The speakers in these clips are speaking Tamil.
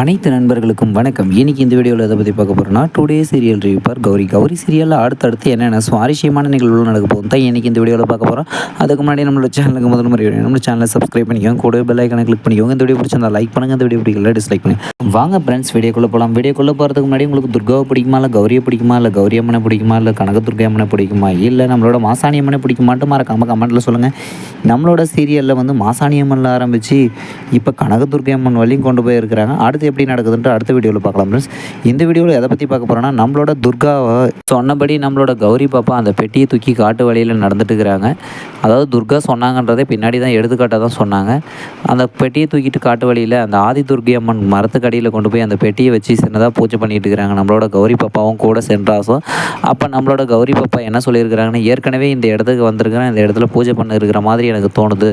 அனைத்து நண்பர்களுக்கும் வணக்கம். இன்னைக்கு இந்த வீடியோவில் எதை பற்றி பார்க்க போகிறோம்னா today serial review for Gowri. Gowri சீரியலில் அடுத்தடுத்து என்னென்ன சுவாரஸ்யமான நிகழ்வுகள் நடக்க போகும் தான் இன்னைக்கு இந்த வீடியோவில் பார்க்க போகிறோம் அதுக்கு முன்னாடி நம்மளோட சேனலுக்கு முதல் முறை நம்ம சேனலை சப்ஸ்கிரைப் பண்ணிக்கோங்க. கூட பெல் ஐக்கனை கிளிக் பண்ணிக்கோங்க. இந்த வீடியோ பிடிச்சிருந்தா லைக் பண்ணுங்கள் இந்த வீடியோ பிடிக்கல டிஸ்லைக் பண்ணி வாங்க ஃப்ரெண்ட்ஸ் வீடியோக்குள்ளே போகலாம் வீடியோக்குள்ளே போகிறதுக்கு முன்னாடி உங்களுக்கு துர்காவை பிடிக்குமா இல்லை கௌரியை பிடிக்குமா இல்லை கௌரி அம்மனை பிடிக்குமா இல்லை கனக துர்கை அம்மனை பிடிக்குமா இல்லை நம்மளோட மாசாணி அம்மனை பிடிக்குமாட்டு மறக்காம கமெண்ட்டில் சொல்லுங்கள் நம்மளோட சீரியலில் வந்து மாசாணி அம்மனில் ஆரம்பித்து இப்போ கனகதுர்கை அம்மன் வழியும் கொண்டு போய் இருக்கிறாங்க அடுத்து எப்படி நடக்குதுன்ட்டு அடுத்த வீடியோவில் பார்க்கலாம் ஃப்ரெண்ட்ஸ் இந்த வீடியோவில் எதை பற்றி பார்க்க போகிறோன்னா நம்மளோட துர்காவை சொன்னபடி நம்மளோட கௌரி பாப்பா அந்த பெட்டியை தூக்கி காட்டு வழியில் நடந்துட்டு இருக்கிறாங்க அதாவது துர்கா சொன்னாங்கன்றதே பின்னாடி தான் எடுத்துக்காட்டாக தான் சொன்னாங்க. அந்த பெட்டியை தூக்கிட்டு காட்டு வழியில் அந்த ஆதி துர்கி அம்மன் மரத்துக்கடியில் கொண்டு போய் அந்த பெட்டியை வச்சு சின்னதாக பூஜை பண்ணிட்டு இருக்கிறாங்க நம்மளோட கௌரி பாப்பாவும் கூட சென்றாசோ. அப்போ நம்மளோட கௌரி பாப்பா என்ன சொல்லியிருக்கிறாங்கன்னா ஏற்கனவே இந்த இடத்துக்கு வந்திருக்கிறேன். இந்த இடத்துல பூஜை பண்ண இருக்கிற மாதிரி எனக்கு தோணுது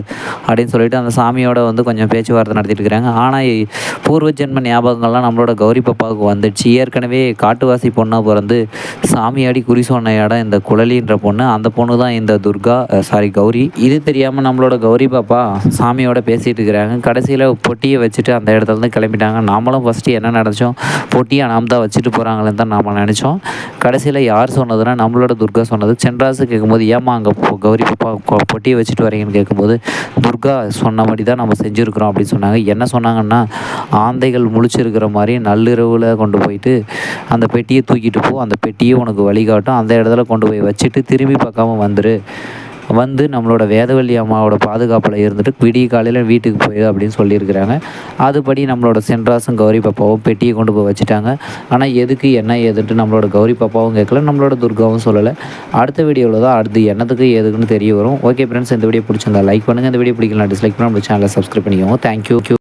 அப்படின்னு சொல்லிட்டு அந்த சாமியோட வந்து கொஞ்சம் பேச்சுவார்த்தை நடத்திட்டு இருக்கிறாங்க ஆனால் பூர்வ ஜென்ம ஞாபகங்கள்லாம் நம்மளோட கௌரி பாப்பாவுக்கு வந்துடுச்சு. ஏற்கனவே காட்டுவாசி பொண்ணாக பிறந்து சாமியாடி குறி சொன்ன இடம் இந்த குழலின்ற பொண்ணு. அந்த பொண்ணு தான் இந்த துர்கா சாரி கௌரி. இது தெரியாமல் நம்மளோட கௌரி பாப்பா சாமியோட பேசிகிட்டு இருக்கிறாங்க. கடைசியில் பொட்டியை வச்சுட்டு அந்த இடத்துல இருந்து கிளம்பிட்டாங்க. நாமளும் ஃபஸ்ட்டு என்ன நினச்சோம்? பொட்டியை நாம் தான் வச்சுட்டு போகிறாங்களேன்னு தான் நாம் நினச்சோம். கடைசியில் யார் சொன்னதுன்னா நம்மளோட துர்கா சொன்னது. சென்ட்ராஸு கேட்கும்போது ஏமா அங்கே கௌரி பாப்பா பொட்டியை வச்சுட்டு வரீங்கன்னு கேட்கும்போது துர்கா சொன்ன மாதிரி தான் நம்ம செஞ்சுருக்குறோம் அப்படின்னு சொன்னாங்க. என்ன சொன்னாங்கன்னா ஆந்தைகள் முழிச்சிருக்கிற மாதிரி நள்ளிரவில் கொண்டு போயிட்டு அந்த பெட்டியை தூக்கிட்டு போ அந்த பெட்டியை உனக்கு வழிகாட்டும். அந்த இடத்துல கொண்டு போய் வச்சுட்டு திரும்பி பார்க்காம வந்துரு. வந்து நம்மளோட வேதவல்லி அம்மாவோட பாதுகாப்பில் இருந்துட்டு விடிய காலையில் வீட்டுக்கு போயிடு அப்படின்னு சொல்லியிருக்கிறாங்க. அதுபடி நம்மளோட சென்ட்ராஸும் கௌரி பாப்பாவும் பெட்டியை கொண்டு போய் வச்சுட்டாங்க. ஆனால் எதுக்கு என்ன ஏதுன்ட்டு நம்மளோட கௌரி பாப்பாவும் கேட்கல நம்மளோட துர்காவும் சொல்லலை. அடுத்த வீடியோவில் தான் அடுத்து என்னத்துக்கு எதுக்குன்னு தெரிய வரும். ஓகே ஃப்ரெண்ட்ஸ் இந்த வீடியோ பிடிச்சிருந்தா லைக் பண்ணுங்கள் இந்த வீடியோ பிடிக்கலாம் டிஸ்லைக் பண்ணி நம்ம சேனலை சப்ஸ்கிரைப் பண்ணிக்கோங்க. தேங்க்யூ